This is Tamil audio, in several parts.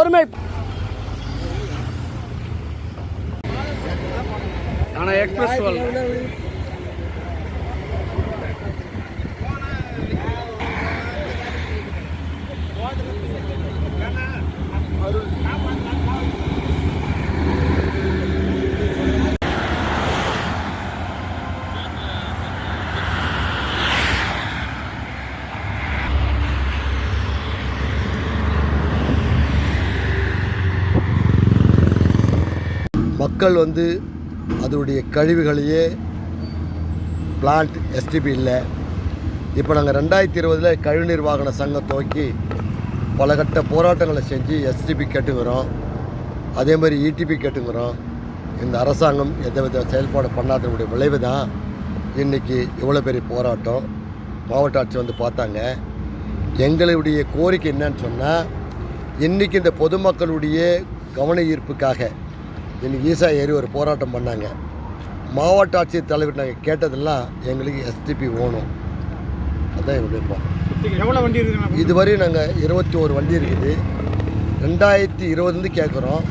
பொறுமை. ஆனால் எக்ஸ்பிரஸ் மக்கள் வந்து அதனுடைய கழிவுகளையே பிளான்ட் எஸ்டிபி இல்லை. இப்போ நாங்கள் ரெண்டாயிரத்தி இருபதில் கழிவுநீர் வாகன சங்கம் துவக்கி பல கட்ட போராட்டங்களை செஞ்சு எஸ்டிபி கேட்டுக்கிறோம். அதே மாதிரி இடிபி கேட்டுக்கிறோம். இந்த அரசாங்கம் எந்தவித செயல்பாடு பண்ணாதனுடைய விளைவு தான். இன்றைக்கி இவ்வளோ பெரிய போராட்டம். மாவட்ட ஆட்சி வந்து பார்த்தாங்க. எங்களுடைய கோரிக்கை என்னன்னு சொன்னால் இன்றைக்கி இந்த பொதுமக்களுடைய கவன ஈர்ப்புக்காக இன்னைக்கு ஈசா ஏறி ஒரு போராட்டம் பண்ணாங்க. மாவட்ட ஆட்சியர் தலைவர் நாங்கள் கேட்டதெல்லாம் எங்களுக்கு எஸ்டிபி வேணும் அதான் எங்கள் விருப்பம் எவ்வளோ வண்டி நாங்கள் இருபத்தி ஒரு வண்டி இருக்குது. ரெண்டாயிரத்தி இருபதுலேருந்து கேட்குறோம்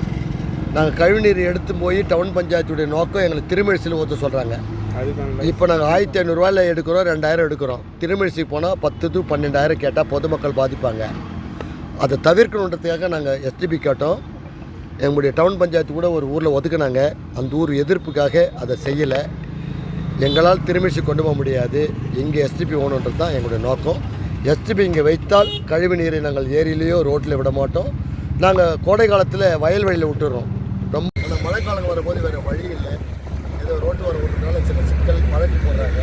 நாங்கள் கழிவுநீர் எடுத்து போய் டவுன் பஞ்சாயத்துடைய நோக்கம் எங்களுக்கு திருமழிசியில் ஊற்ற சொல்கிறாங்க அதுதான் இப்போ நாங்கள் ஆயிரத்தி ஐநூறுரூவாயில் எடுக்கிறோம் ரெண்டாயிரம் எடுக்கிறோம். திருமழிசிக்கு போனால் பத்து டு பன்னெண்டாயிரம் கேட்டால் பொதுமக்கள் பாதிப்பாங்க. அதை தவிர்க்கணுன்றதுக்காக நாங்கள் எஸ்டிபி கேட்டோம். எங்களுடைய டவுன் பஞ்சாயத்து கூட ஒரு ஊரில் ஒதுக்கினாங்க. அந்த ஊர் எதிர்ப்புக்காக அதை செய்யலை. எங்களால் திருமிச்சு கொண்டு போக முடியாது. இங்கே எஸ்டிபி ஓணுன்றது தான் எங்களுடைய நோக்கம். எஸ்டிபி இங்கே வைத்தால் கழிவு நீரை நாங்கள் ஏரியிலேயோ ரோட்டில் விட மாட்டோம். நாங்கள் கோடை காலத்தில் வயல்வெளியில் விட்டுறோம். ரொம்ப மழைக்காலம் வரும்போது வேறு வழி இல்லை. ஏதோ ரோட்டு வர விட்டுறதுனால சில சிக்கல் மழைக்கு போடுறாங்க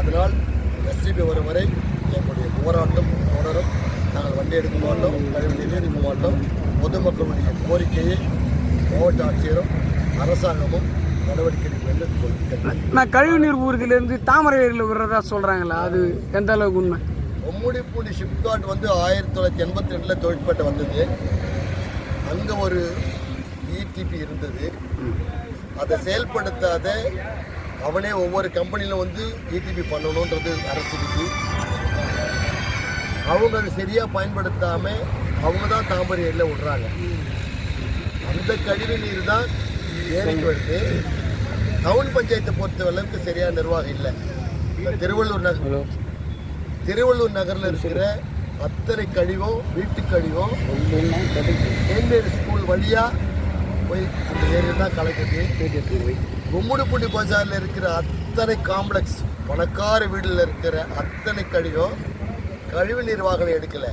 அதனால் எஸ்டிபி வரும் வரை எங்களுடைய போராட்டம் தொடரும் வண்டி எடுக்க மாட்டோம். கழிவு நீர் எடுக்க மாட்டோம். பொதுமக்களுடைய கோரிக்கையை மாவட்ட ஆட்சியரும் அரசாங்கமும் நடவடிக்கை நான் கழிவுநீர் ஊர்தியிலேருந்து தாமரையில் விடுறதா சொல்கிறாங்களா அது எந்த அளவுக்கு உண்மை? ஒம்முடிப்பூண்டி ஷிப்காட் வந்து ஆயிரத்தி தொள்ளாயிரத்தி எண்பத்தி ரெண்டில் தொழிற்பேட்டை வந்தது. அங்கே ஒரு இடிபி இருந்தது. அதை செயல்படுத்தாத அவனே ஒவ்வொரு கம்பெனியிலும் வந்து இடிபி பண்ணணுன்றது அரசு விதி. அவங்க அதை சரியாக பயன்படுத்தாமல் அவங்க தான் தாம்பரி எல்லை விடுறாங்க. அந்த கழிவு நீர் தான் ஏரிக்கு வருது. டவுன் பஞ்சாயத்தை பொறுத்த அளவுக்கு சரியான நிர்வாகம் இல்லை. திருவள்ளூர் நகர் திருவள்ளூர் நகரில் இருக்கிற அத்தனை கழிவும் வீட்டு கழிவும் கேண்டேடு ஸ்கூல் வழியாக போய் அந்த ஏரியா தான் கலக்குது. கும்முடிப்பூண்டி பஜாரில் இருக்கிற அத்தனை காம்ப்ளெக்ஸ் பணக்கார வீட்டில் இருக்கிற அத்தனை கழிவும் கழிவு நீர் வாகனம் எடுக்கலை.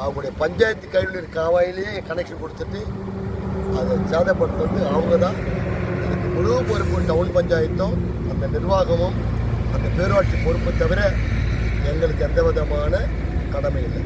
அவங்களுடைய பஞ்சாயத்து கழிவு நீர் காவாயிலேயே கனெக்ஷன் கொடுத்துட்டு அதை சேதப்படுத்துறது அவங்க தான் இதுக்கு முழு பொறுப்பு டவுன் பஞ்சாயத்தும் அந்த நிர்வாகமும் அந்த பேரூராட்சி பொறுப்பு தவிர எங்களுக்கு எந்த விதமான கடமை இல்லை.